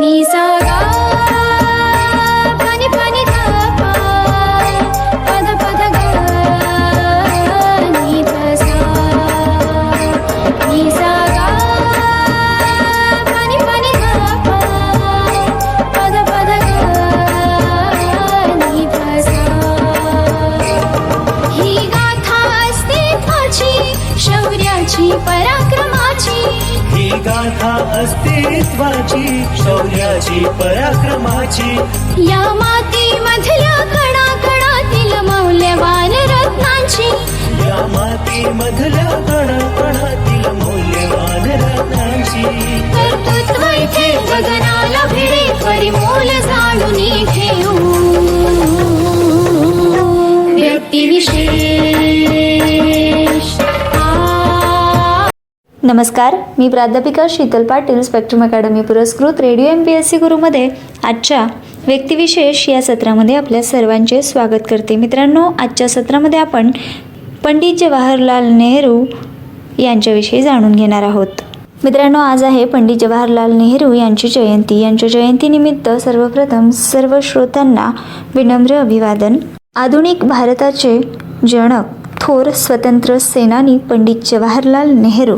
नि मधल्या कणाकणातील मौल्यवान रत्नांची. कर्तृत्व इथे गगनाला भिडे परिमोल जाणून घेऊ. व्यक्तिविशेष आ. नमस्कार मी प्राध्यापिका शीतल पाटील स्पेक्ट्रम अकॅडमी पुरस्कृत radio M P S C गुरुमध्ये आजच्या व्यक्तिविशेष या सत्रामध्ये आपल्या सर्वांचे स्वागत करते. मित्रांनो आजच्या सत्रामध्ये आपण पंडित जवाहरलाल नेहरू यांच्याविषयी जाणून घेणार आहोत. मित्रांनो आज आहे पंडित जवाहरलाल नेहरू यांची जयंती. यांच्या जयंतीनिमित्त सर्वप्रथम सर्व श्रोत्यांना विनम्र अभिवादन. आधुनिक भारताचे जनक थोर स्वतंत्र सेनानी पंडित जवाहरलाल नेहरू.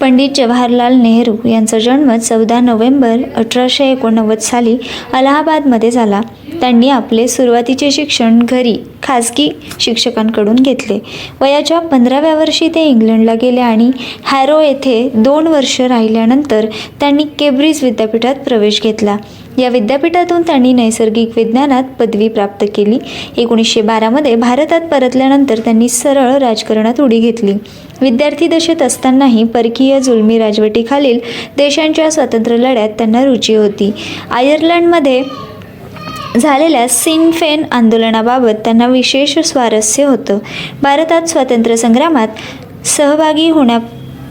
पंडित जवाहरलाल नेहरू यांचा जन्म चौदा नोव्हेंबर अठराशे एकोणनव्वद साली अलाहाबादमध्ये झाला. त्यांनी आपले सुरुवातीचे शिक्षण घरी खाजगी शिक्षकांकडून घेतले. वयाच्या पंधराव्या वर्षी ते इंग्लंडला गेले आणि हॅरो येथे दोन वर्ष राहिल्यानंतर त्यांनी केब्रिज विद्यापीठात प्रवेश घेतला. या विद्यापीठातून त्यांनी नैसर्गिक विज्ञानात पदवी प्राप्त केली. एकोणीसशे बारामध्ये भारतात परतल्यानंतर त्यांनी सरळ राजकारणात उडी घेतली. विद्यार्थी दशेत असतानाही परकीय जुलमी राजवटीखालील देशांच्या स्वातंत्र्य लढ्यात त्यांना रुची होती. आयर्लंडमध्ये झालेल्या सिनफेन आंदोलनाबाबत त्यांना विशेष स्वारस्य होतं. भारतात स्वातंत्र्य संग्रामात सहभागी होण्या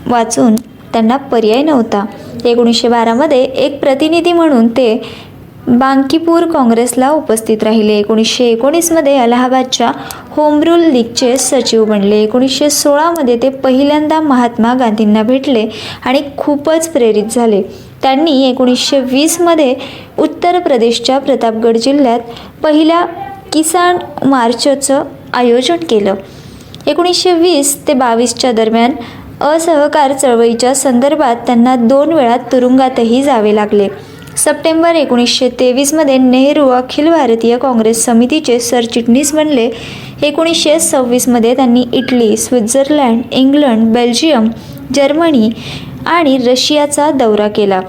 वाचून त्यांना पर्याय नव्हता. एकोणीसशे बारामध्ये एक प्रतिनिधी म्हणून ते बांकीपूर काँग्रेसला उपस्थित राहिले. एकोणीसशे एकोणीसमध्ये अलाहाबादच्या होम रूल लीगचे सचिव बनले. एकोणीसशे सोळामध्ये ते पहिल्यांदा महात्मा गांधींना भेटले आणि खूपच प्रेरित झाले. त्यांनी एकोणीसशे वीसमध्ये उत्तर प्रदेशच्या प्रतापगड जिल्ह्यात पहिल्या किसान मार्चचं आयोजन केलं. एकोणीसशे वीस ते बावीसच्या दरम्यान असहकार चळवळीच्या संदर्भात त्यांना दोन वेळा तुरुंगातही जावे लागले. सप्टेंबर एकोणीसशे तेवीसमध्ये नेहरू अखिल भारतीय काँग्रेस समितीचे सरचिटणीस बनले. एकोणीसशे सव्वीसमध्ये त्यांनी Italy Switzerland England Belgium Germany आणि रशियाचा दौरा केला.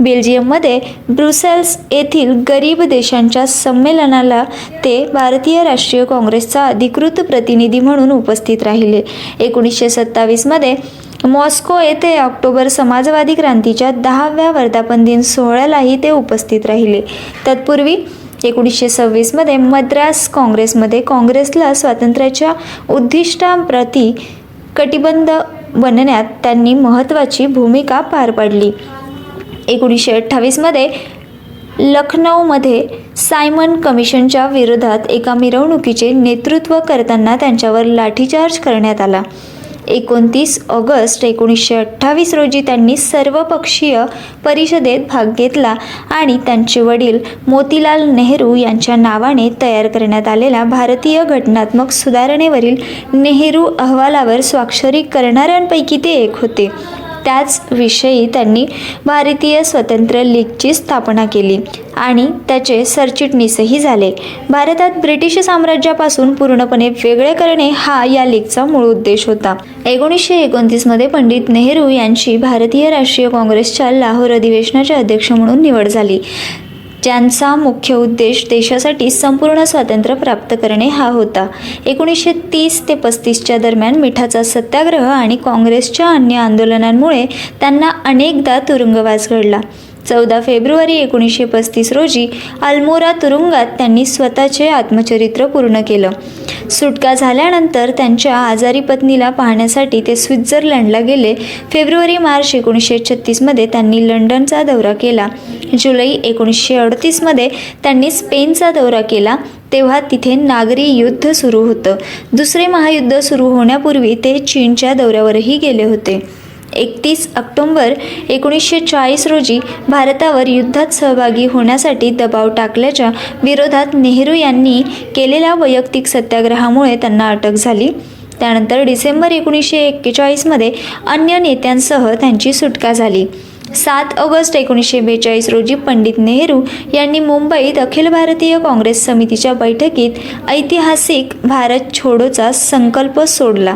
बेल्जियममध्ये ब्रुसेल्स येथील गरीब देशांच्या संमेलनाला ते भारतीय राष्ट्रीय काँग्रेसचा अधिकृत प्रतिनिधी म्हणून उपस्थित राहिले. एकोणीसशे सत्तावीसमध्ये मॉस्को येथे ऑक्टोबर समाजवादी क्रांतीच्या दहाव्या वर्धापन दिन सोहळ्यालाही ते उपस्थित राहिले. तत्पूर्वी एकोणीसशे सव्वीसमध्ये मद्रास काँग्रेसमध्ये काँग्रेसला स्वातंत्र्याच्या उद्दिष्टांप्रती कटिबंध बनण्यात त्यांनी महत्त्वाची भूमिका पार पाडली. एकोणीसशे अठ्ठावीसमध्ये लखनौमध्ये सायमन कमिशनच्या विरोधात एका मिरवणुकीचे नेतृत्व करताना त्यांच्यावर लाठीचार्ज करण्यात आला. एकोणतीस ऑगस्ट एकोणीसशे अठ्ठावीस रोजी त्यांनी सर्वपक्षीय परिषदेत भाग घेतला आणि त्यांचे वडील मोतीलाल नेहरू यांच्या नावाने तयार करण्यात आलेल्या भारतीय घटनात्मक सुधारणेवरील नेहरू अहवालावर स्वाक्षरी करणाऱ्यांपैकी ते एक होते. त्याच विषयी त्यांनी भारतीय स्वतंत्र लीगची स्थापना केली आणि त्याचे सरचिटणीसही झाले. भारतात ब्रिटिश साम्राज्यापासून पूर्णपणे वेगळे करणे हा या लीगचा मूळ उद्देश होता. एकोणीसशे एकोणतीसमध्ये पंडित नेहरू यांची भारतीय राष्ट्रीय काँग्रेसच्या लाहोर अधिवेशनाचे अध्यक्ष म्हणून निवड झाली. ज्यांचा मुख्य उद्देश देशासाठी संपूर्ण स्वातंत्र्य प्राप्त करणे हा होता. एकोणीसशे तीस ते पस्तीसच्या दरम्यान मिठाचा सत्याग्रह आणि काँग्रेसच्या अन्य आंदोलनांमुळे त्यांना अनेकदा तुरुंगवास घडला. चौदा फेब्रुवारी एकोणीसशे पस्तीस रोजी अल्मोरा तुरुंगात त्यांनी स्वतःचे आत्मचरित्र पूर्ण केलं. सुटका झाल्यानंतर त्यांच्या आजारी पत्नीला पाहण्यासाठी ते स्वित्झर्लंडला गेले. फेब्रुवारी मार्च एकोणीसशे छत्तीसमध्ये त्यांनी लंडनचा दौरा केला. जुलै एकोणीसशे अडतीसमध्ये त्यांनी स्पेनचा दौरा केला. तेव्हा तिथे नागरी युद्ध सुरू होतं. दुसरे महायुद्ध सुरू होण्यापूर्वी ते चीनच्या दौऱ्यावरही गेले होते. एकतीस ऑक्टोंबर एकोणीसशे चाळीस रोजी भारतावर युद्धात सहभागी होण्यासाठी दबाव टाकल्याच्या विरोधात नेहरू यांनी केलेल्या वैयक्तिक सत्याग्रहामुळे त्यांना अटक झाली. त्यानंतर डिसेंबर एकोणीसशे एक्केचाळीसमध्ये अन्य नेत्यांसह त्यांची सुटका झाली. सात ऑगस्ट एकोणीसशे बेचाळीस रोजी पंडित नेहरू यांनी मुंबईत अखिल भारतीय काँग्रेस समितीच्या बैठकीत ऐतिहासिक भारत छोडोचा संकल्प सोडला.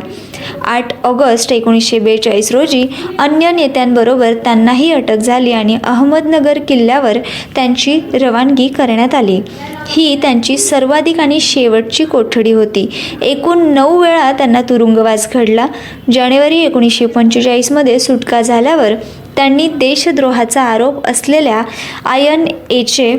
आठ ऑगस्ट एकोणीसशे बेचाळीस रोजी अन्य नेत्यांबरोबर त्यांनाही अटक झाली आणि अहमदनगर किल्ल्यावर त्यांची रवानगी करण्यात आली. ही त्यांची सर्वाधिक आणि शेवटची कोठडी होती. एकूण नऊ वेळा त्यांना तुरुंगवास घडला. जानेवारी एकोणीसशे पंचेचाळीसमध्ये सुटका झाल्यावर त्यांनी देशद्रोहाचा आरोप असलेल्या आय एन एचे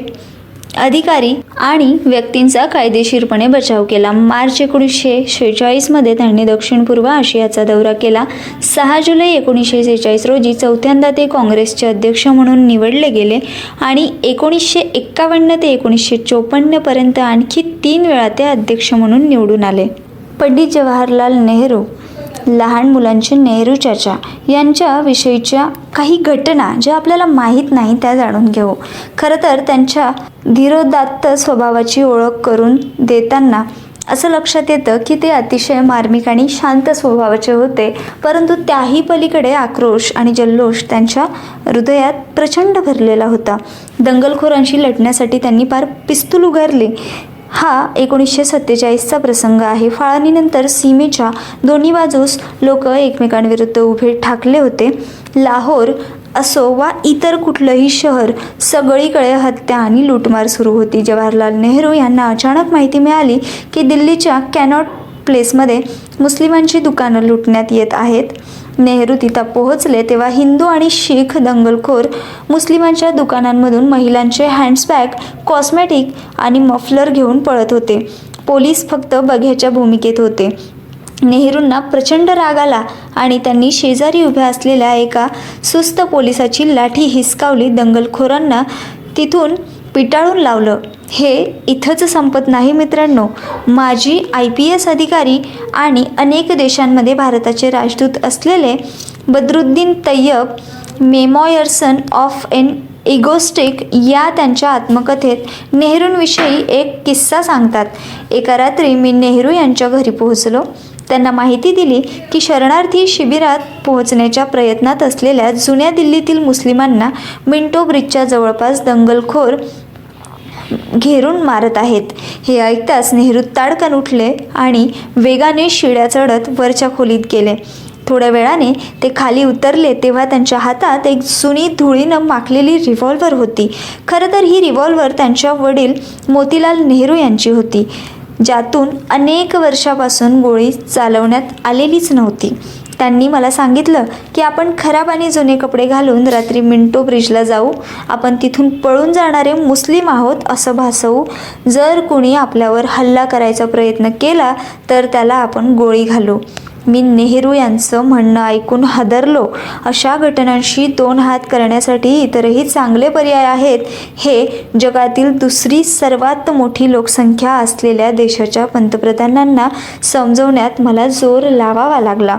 अधिकारी आणि व्यक्तींचा कायदेशीरपणे बचाव केला. मार्च एकोणीसशे शेहेचाळीसमध्ये त्यांनी दक्षिण पूर्व आशियाचा दौरा केला. सहा जुलै एकोणीसशे सेहेचाळीस रोजी चौथ्यांदा ते काँग्रेसचे अध्यक्ष म्हणून निवडले गेले आणि एकोणीसशे एक्कावन्न ते एकोणीसशे चोपन्नपर्यंत आणखी तीन वेळा ते अध्यक्ष म्हणून निवडून आले. पंडित जवाहरलाल नेहरू लहान मुलांची नेहरू चाचा यांच्या विषयीच्या काही घटना ज्या आपल्याला माहीत नाही त्या जाणून घेऊ. खरं तर त्यांच्या धीरोदात्त स्वभावाची ओळख करून देताना असं लक्षात येतं की ते अतिशय मार्मिक आणि शांत स्वभावाचे होते परंतु त्याही पलीकडे आक्रोश आणि जल्लोष त्यांच्या हृदयात प्रचंड भरलेला होता. दंगलखोरांशी लढण्यासाठी त्यांनी फार पिस्तूल उगारली. हा एकोणीसशे सत्तेचाळीसचा प्रसंग आहे. फाळणीनंतर सीमेच्या दोन्ही बाजूस लोक एकमेकांविरुद्ध उभे ठाकले होते. लाहोर असो वा इतर कुठलंही शहर सगळीकडे हत्या आणि लूटमार सुरू होती. जवाहरलाल नेहरू यांना अचानक माहिती मिळाली की दिल्लीच्या कॅनॉट प्लेसमध्ये मुस्लिमांची दुकानं लुटण्यात येत आहेत. नेहरू तिथं पोहोचले तेव्हा हिंदू आणि शीख दंगलखोर मुस्लिमांच्या दुकानांमधून महिलांचे हँड्सबॅग कॉस्मॅटिक आणि मफलर घेऊन पळत होते. पोलीस फक्त बघ्याच्या भूमिकेत होते. नेहरूंना प्रचंड राग आला आणि त्यांनी शेजारी उभ्या असलेल्या एका सुस्त पोलिसाची लाठी हिसकावली दंगलखोरांना तिथून पिटाळून लावलं. हे इथंच संपत नाही मित्रांनो. माजी आय पी एस अधिकारी आणि अनेक देशांमध्ये भारताचे राजदूत असलेले Badruddin Tayyab memoirs of an egoistic या त्यांच्या आत्मकथेत नेहरूंविषयी एक किस्सा सांगतात. एका रात्री मी नेहरू यांच्या घरी पोहोचलो. त्यांना माहिती दिली की शरणार्थी शिबिरात पोहोचण्याच्या प्रयत्नात असलेल्या जुन्या दिल्लीतील मुस्लिमांना मिंटो ब्रिजच्या जवळपास दंगलखोर घेरून मारत आहेत. हे ऐकताच नेहरू ताडकन उठले आणि वेगाने शिड्या चढत वरच्या खोलीत गेले. थोड्या वेळाने ते खाली उतरले तेव्हा त्यांच्या हातात एक जुनी धुळीनं माखलेली रिव्हॉल्वर होती. खरं तर ही रिव्हॉल्वर त्यांच्या वडील मोतीलाल नेहरू यांची होती ज्यातून अनेक वर्षापासून गोळी चालवण्यात आलेलीच नव्हती. त्यांनी मला सांगितलं की आपण खराब आणि जुने कपडे घालून रात्री मिंटो ब्रिजला जाऊ. आपण तिथून पळून जाणारे मुस्लिम आहोत असं भासवू. जर कोणी आपल्यावर हल्ला करायचा प्रयत्न केला तर त्याला आपण गोळी घालू. मी नेहरू यांचं म्हणणं ऐकून हादरलो. अशा घटनांशी दोन हात करण्यासाठी इतरही चांगले पर्याय आहेत. हे जगातील दुसरी सर्वात मोठी लोकसंख्या असलेल्या देशाच्या पंतप्रधानांना समजवण्यात मला जोर लावावा लागला.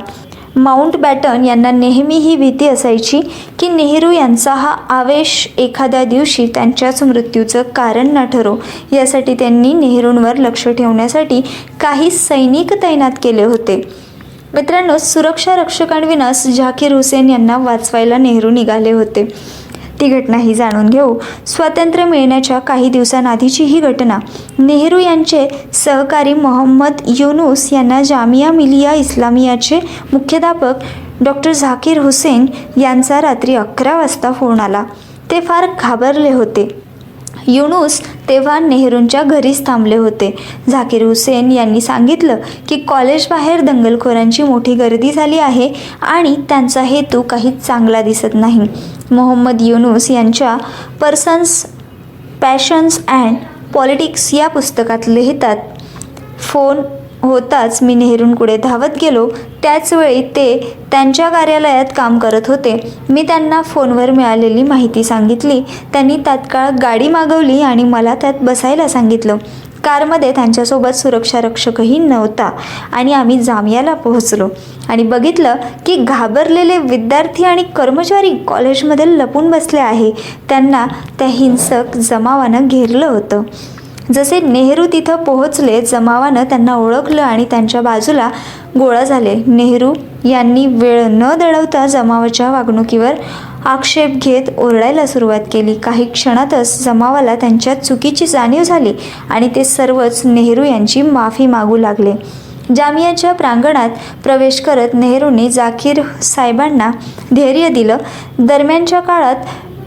माउंट बॅटन यांना नेहमी ही भीती असायची की नेहरू यांचा हा आवेश एखाद्या दिवशी त्यांच्याच मृत्यूचं कारण न ठरो. यासाठी त्यांनी नेहरूंवर लक्ष ठेवण्यासाठी काही सैनिक तैनात केले होते. मित्रांनो सुरक्षा रक्षकांविनास झाकीर हुसेन यांना वाचवायला नेहरू निघाले होते. ती घटनाही जाणून घेऊ. स्वातंत्र्य मिळण्याच्या काही दिवसांआधीची ही घटना. नेहरू यांचे सहकारी मोहम्मद युनुस यांना जामिया मिलिया इस्लामियाचे मुख्याध्यापक डॉक्टर झाकीर हुसेन यांचा रात्री अकरा वाजता फोन आला. ते फार घाबरले होते. युनुस तेव्हा नेहरूंच्या घरीच थांबले होते. झाकीर हुसेन यांनी सांगितलं की कॉलेजबाहेर दंगलखोरांची मोठी गर्दी झाली आहे आणि त्यांचा हेतू काही चांगला दिसत नाही. मोहम्मद युनुस यांच्या पर्सन्स पॅशन्स अँड पॉलिटिक्स या पुस्तकात लिहितात. फोन होताच मी नेहरूंकडे धावत गेलो त्याचवेळी ते त्यांच्या कार्यालयात काम करत होते. मी त्यांना फोनवर मिळालेली माहिती सांगितली. त्यांनी तात्काळ गाडी मागवली आणि मला त्यात बसायला सांगितलं. कारमध्ये त्यांच्यासोबत सुरक्षा रक्षकही नव्हता आणि आम्ही जामियाला पोहोचलो. आणि बघितलं की घाबरलेले विद्यार्थी आणि कर्मचारी कॉलेजमध्ये लपून बसले आहे. त्यांना त्या हिंसक जमावानं घेरलं होतं. जसे नेहरू तिथं पोहोचले जमावानं त्यांना ओळखलं आणि त्यांच्या बाजूला गोळा झाले. नेहरू यांनी वेळ न दळवता जमावाच्या वागणुकीवर आक्षेप घेत ओरडायला सुरुवात केली. काही क्षणातच जमावाला त्यांच्या चुकीची जाणीव झाली आणि ते सर्वच नेहरू यांची माफी मागू लागले. जामियाच्या प्रांगणात प्रवेश करत नेहरूंनी जाकीर साहेबांना धैर्य दिलं. दरम्यानच्या काळात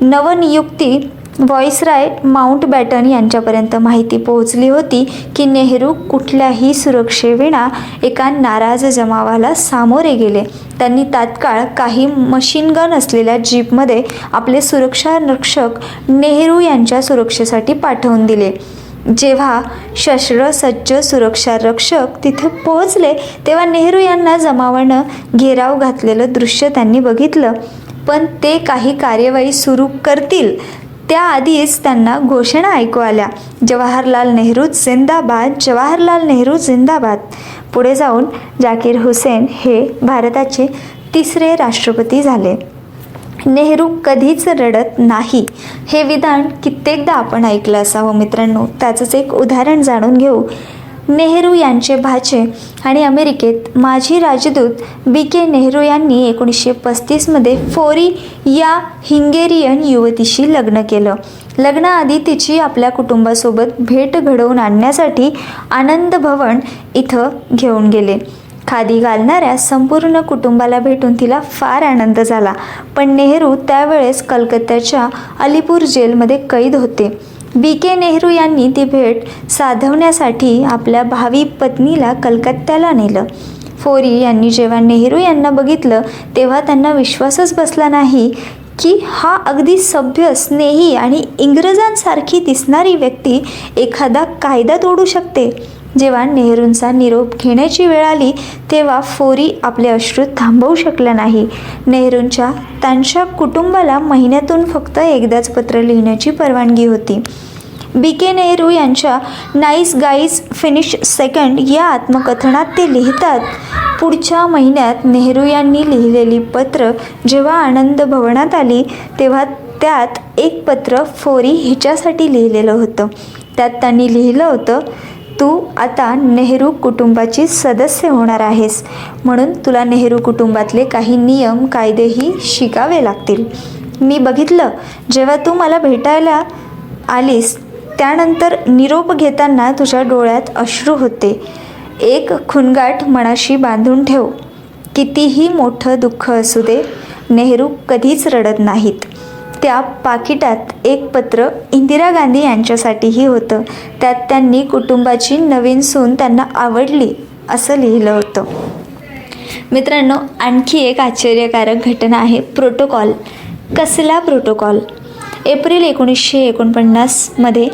नवनियुक्ती व्हॉइसराय माउंट बॅटन यांच्यापर्यंत माहिती पोहोचली होती की नेहरू कुठल्याही सुरक्षेविना एका नाराज जमावाला सामोरे गेले. त्यांनी तात्काळ काही मशीन गन असलेल्या जीपमध्ये आपले सुरक्षा रक्षक नेहरू यांच्या सुरक्षेसाठी पाठवून दिले. जेव्हा शस्त्रसज्ज सुरक्षा रक्षक तिथे पोहोचले तेव्हा नेहरू यांना जमावानं घेराव घातलेलं दृश्य त्यांनी बघितलं. पण ते काही कार्यवाही सुरू करतील त्याआधीच त्यांना घोषणा ऐकू आल्या. जवाहरलाल नेहरू जिंदाबाद जवाहरलाल नेहरू जिंदाबाद. पुढे जाऊन जाकीर हुसेन हे भारताचे तिसरे राष्ट्रपती झाले. नेहरू कधीच रडत नाही. हे विधान कित्येकदा आपण ऐकलं असावं मित्रांनो. त्याचंच एक उदाहरण जाणून घेऊ. नेहरू यांचे भाचे आणि अमेरिकेत माजी राजदूत बी के नेहरू यांनी एकोणीसशे पस्तीसमध्ये फोरी या हिंगेरियन युवतीशी लग्न केलं. लग्नाआधी तिची आपल्या कुटुंबासोबत भेट घडवून आणण्यासाठी आनंद भवन इथं घेऊन गेले. खादी घालणाऱ्या संपूर्ण कुटुंबाला भेटून तिला फार आनंद झाला. पण नेहरू त्यावेळेस कलकत्त्याच्या अलीपूर जेलमध्ये कैद होते. बी के नेहरू यांनी ती भेट साधवण्यासाठी आपल्या भावी पत्नीला कलकत्त्याला नेलं. फोरी यांनी जेव्हा नेहरू यांना बघितलं तेव्हा त्यांना विश्वासच बसला नाही की हा अगदी सभ्य स्नेही आणि इंग्रजांसारखी दिसणारी व्यक्ती एखादा कायदा तोडू शकते. जेव्हा नेहरूंचा निरोप घेण्याची वेळ आली तेव्हा फोरी आपले अश्रू थांबवू शकला नाही. नेहरूंच्या त्यांच्या कुटुंबाला महिन्यातून फक्त एकदाच पत्र लिहिण्याची परवानगी होती. बी. के. नेहरू यांच्या नाईस गाईज फिनिश सेकंड या आत्मकथनात ते लिहितात पुढच्या महिन्यात नेहरू यांनी लिहिलेली पत्र जेव्हा आनंद भवनात आली तेव्हा त्यात एक पत्र फोरी हिच्यासाठी लिहिलेलं होतं. त्यात त्यांनी लिहिलं होतं तू आता नेहरू कुटुंबाची सदस्य होणार आहेस. म्हणून तुला नेहरू कुटुंबातले काही नियम कायदेही शिकावे लागतील. मी बघितलं जेव्हा तू मला भेटायला आलीस त्यानंतर निरोप घेताना तुझ्या डोळ्यात अश्रू होते. एक खुणगाठ मनाशी बांधून ठेव. कितीही मोठं दुःख असू दे नेहरू कधीच रडत नाहीत. त्या पाकिटात एक पत्र इंदिरा गांधी यांच्यासाठीही होतं. त्यात त्यांनी कुटुंबाची नवीन सून त्यांना आवडली असं लिहिलं होतं. मित्रांनो आणखी एक आश्चर्यकारक घटना आहे. प्रोटोकॉल. कसला प्रोटोकॉल? एप्रिल एकोणीसशे एकोणपन्नासमध्ये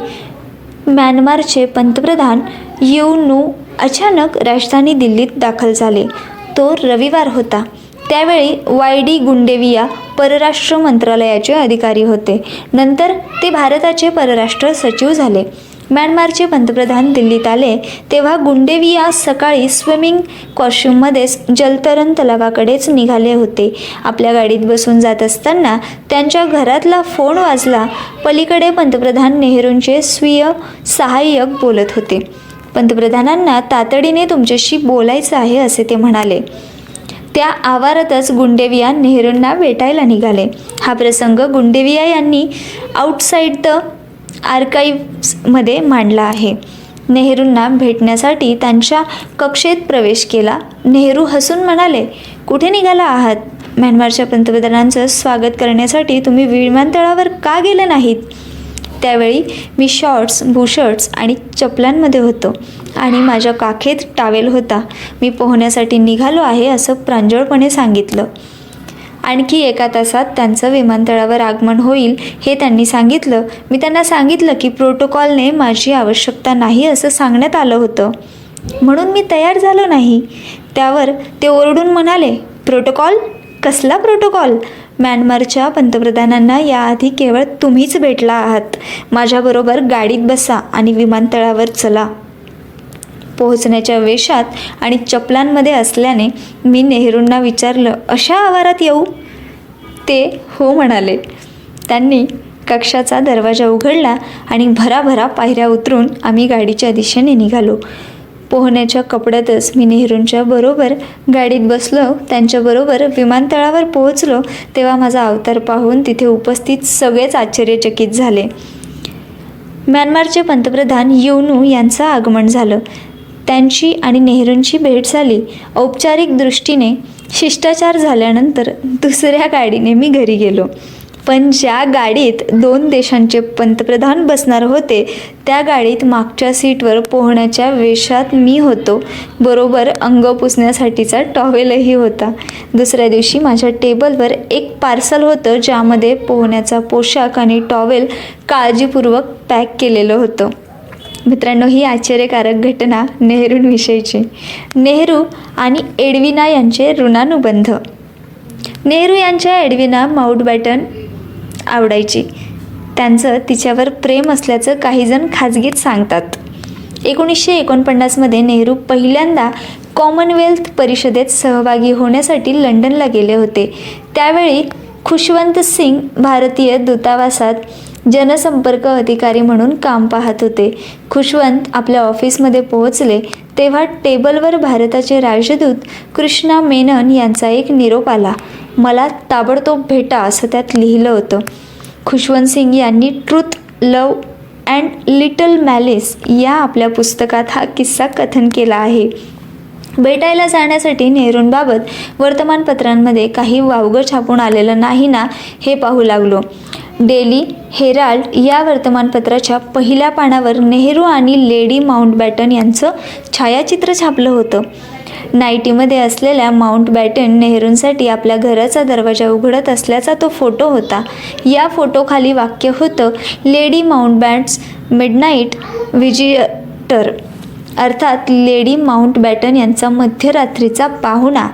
म्यानमारचे पंतप्रधान यू नू अचानक राजधानी दिल्लीत दाखल झाले. तो रविवार होता. त्यावेळी वाय डी गुंडेविया परराष्ट्र मंत्रालयाचे अधिकारी होते. नंतर ते भारताचे परराष्ट्र सचिव झाले. म्यानमारचे पंतप्रधान दिल्लीत आले तेव्हा गुंडेविया सकाळी स्विमिंग कॉस्ट्यूममध्येच जलतरण तलावाकडेच निघाले होते. आपल्या गाडीत बसून जात असताना त्यांच्या घरातला फोन वाजला. पलीकडे पंतप्रधान नेहरूंचे स्वीय सहाय्यक बोलत होते. पंतप्रधानांना तातडीने तुमच्याशी बोलायचं आहे असे ते म्हणाले. त्या आवारातच गुंडेविया नेहरूंना भेटायला निघाले. हा प्रसंग गुंडेविया यांनी आउटसाईड द आर्काईव्समध्ये मांडला आहे. नेहरूंना भेटण्यासाठी त्यांच्या कक्षेत प्रवेश केला. नेहरू हसून म्हणाले कुठे निघाला आहात? म्यानमारच्या पंतप्रधानांचं स्वागत करण्यासाठी तुम्ही विमानतळावर का गेले नाहीत? त्यावेळी मी शॉर्ट्स बुशर्ट्स आणि चपलांमध्ये होतो. आणि माझ्या काखेत टावेल होता. मी पोहण्यासाठी निघालो आहे असं प्रांजळपणे सांगितलं. आणखी एका तासात त्यांचं विमानतळावर आगमन होईल हे त्यांनी सांगितलं. मी त्यांना सांगितलं की प्रोटोकॉलने माझी आवश्यकता नाही असं सांगण्यात आलं होतं. म्हणून मी तयार झालो नाही. त्यावर ते ओरडून म्हणाले प्रोटोकॉल? कसला प्रोटोकॉल? म्यानमारच्या पंतप्रधानांना याआधी केवळ तुम्हीच भेटला आहात. माझ्याबरोबर गाडीत बसा आणि विमानतळावर चला. पोहोचण्याच्या वेशात आणि चपलांमध्ये असल्याने मी नेहरूंना विचारलं अशा आवारात येऊ? ते हो म्हणाले. त्यांनी कक्षाचा दरवाजा उघडला आणि भराभरा पायऱ्या उतरून आम्ही गाडीच्या दिशेने निघालो. पोहण्याच्या कपड्यातच मी नेहरूंच्या बरोबर गाडीत बसलो त्यांच्याबरोबर विमानतळावर पोहोचलो तेव्हा माझा अवतार पाहून तिथे उपस्थित सगळेच आश्चर्यचकित झाले. म्यानमारचे पंतप्रधान युनू यांचं आगमन झालं. त्यांची आणि नेहरूंची भेट झाली. औपचारिक दृष्टीने शिष्टाचार झाल्यानंतर दुसऱ्या गाडीने मी घरी गेलो. पण ज्या गाडीत दोन देशांचे पंतप्रधान बसणार होते त्या गाडीत मागच्या सीटवर पोहण्याच्या वेशात मी होतो. बरोबर अंग पुसण्यासाठीचा टॉवेलही होता. दुसऱ्या दिवशी माझ्या टेबलवर एक पार्सल होतं ज्यामध्ये पोहण्याचा पोशाख आणि टॉवेल काळजीपूर्वक पॅक केलेलं होतं. मित्रांनो ही आश्चर्यकारक घटना नेहरूंविषयीची. नेहरू आणि एडविना यांचे ऋणानुबंध. नेहरू यांच्या एडविना माउंटबॅटन आवडायची. त्यांचं तिच्यावर प्रेम असल्याचं काहीजण खाजगीत सांगतात. एकोणीसशे एकोणपन्नासमध्ये नेहरू पहिल्यांदा कॉमनवेल्थ परिषदेत सहभागी होण्यासाठी लंडनला गेले होते. त्यावेळी खुशवंत सिंग भारतीय दूतावासात जनसंपर्क अधिकारी म्हणून काम पाहत होते. खुशवंत आपल्या ऑफिसमध्ये पोहोचले तेव्हा टेबलवर भारताचे राजदूत कृष्णा मेनन यांचा एक निरोप आला. मला ताबडतोब भेटा असं त्यात लिहिलं होतं. खुशवंत सिंग यांनी truth love and little malice या आपल्या पुस्तकात हा किस्सा कथन केला आहे. भेटायला जाण्यासाठी नेहरूंबाबत वर्तमानपत्रांमध्ये काही वावगं छापून आलेलं नाही ना हे पाहू लागलो. डेली हेराल्ड या वर्तमानपत्राच्या पहिल्या पानावर नेहरू आणि लेडी माउंटबॅटन यांचं छायाचित्र छापलं होतं. नाईटीमध्ये असलेल्या माउंटबॅटन नेहरूंसाठी आपल्या घराचा दरवाजा उघडत असल्याचा तो फोटो होता. या फोटोखाली वाक्य होतं लेडी माउंटबॅट्स मिडनाईट विजिटर अर्थात लेडी माउंटबॅटन यांचा मध्यरात्रीचा पाहुणा.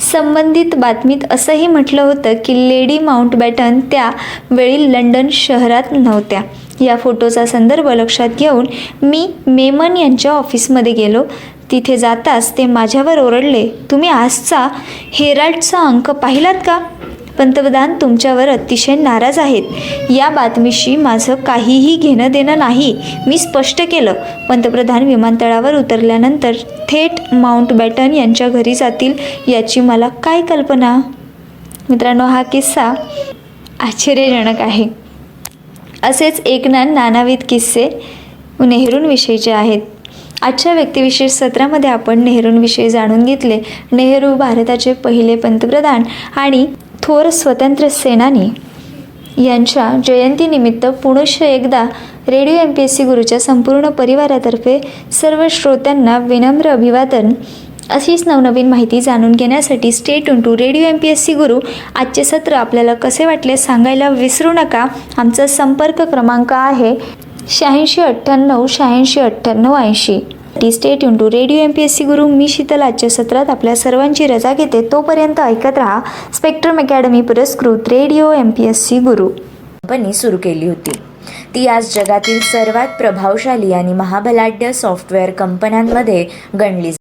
संबंधित बातमीत असंही म्हटलं होतं की लेडी माउंटबॅटन त्या वेळी लंडन शहरात नव्हत्या. या फोटोचा संदर्भ लक्षात घेऊन मी मेमन यांच्या ऑफिसमध्ये गेलो. तिथे जाताच ते माझ्यावर ओरडले तुम्ही आजचा हेराल्डचा अंक पाहिलात का? पंतप्रधान तुमच्यावर अतिशय नाराज आहेत. या बातमीशी माझं काहीही घेणं देणं नाही. मी स्पष्ट केलं. पंतप्रधान विमानतळावर उतरल्यानंतर थेट माउंटबॅटन यांच्या घरी जातील याची मला काय कल्पना? मित्रांनो हा किस्सा आश्चर्यजनक आहे. असेच एक नानाविध किस्से नेहरूंविषयीचे आहेत. आजच्या व्यक्तिविशेष सत्रामध्ये आपण नेहरूंविषयी जाणून घेतले. नेहरू भारताचे पहिले पंतप्रधान आणि थोर स्वतंत्र सेनानी यांच्या जयंतीनिमित्त पुनश्च एकदा radio M P S C गुरुच्या संपूर्ण परिवारातर्फे सर्व श्रोत्यांना विनम्र अभिवादन. अशीच नवनवीन माहिती जाणून घेण्यासाठी stay tuned to radio M P S C Guru. आजचे सत्र आपल्याला कसे वाटले सांगायला विसरू नका. आमचा संपर्क क्रमांक आहे शहाऐंशी अठ्ठ्याण्णव शहाऐंशी अठ्ठ्याण्णव ऐंशी. T stay tuned to radio M P S C Guru मी शीतल. आजच्या सत्रात आपल्या सर्वांची रजा घेते. तोपर्यंत ऐकत राहा स्पेक्ट्रम अकॅडमी पुरस्कृत radio M P S C Guru. Company सुरू केली होती. ती आज जगातील सर्वात प्रभावशाली आणि महाबलाढ्य सॉफ्टवेअर कंपन्यांमध्ये गणली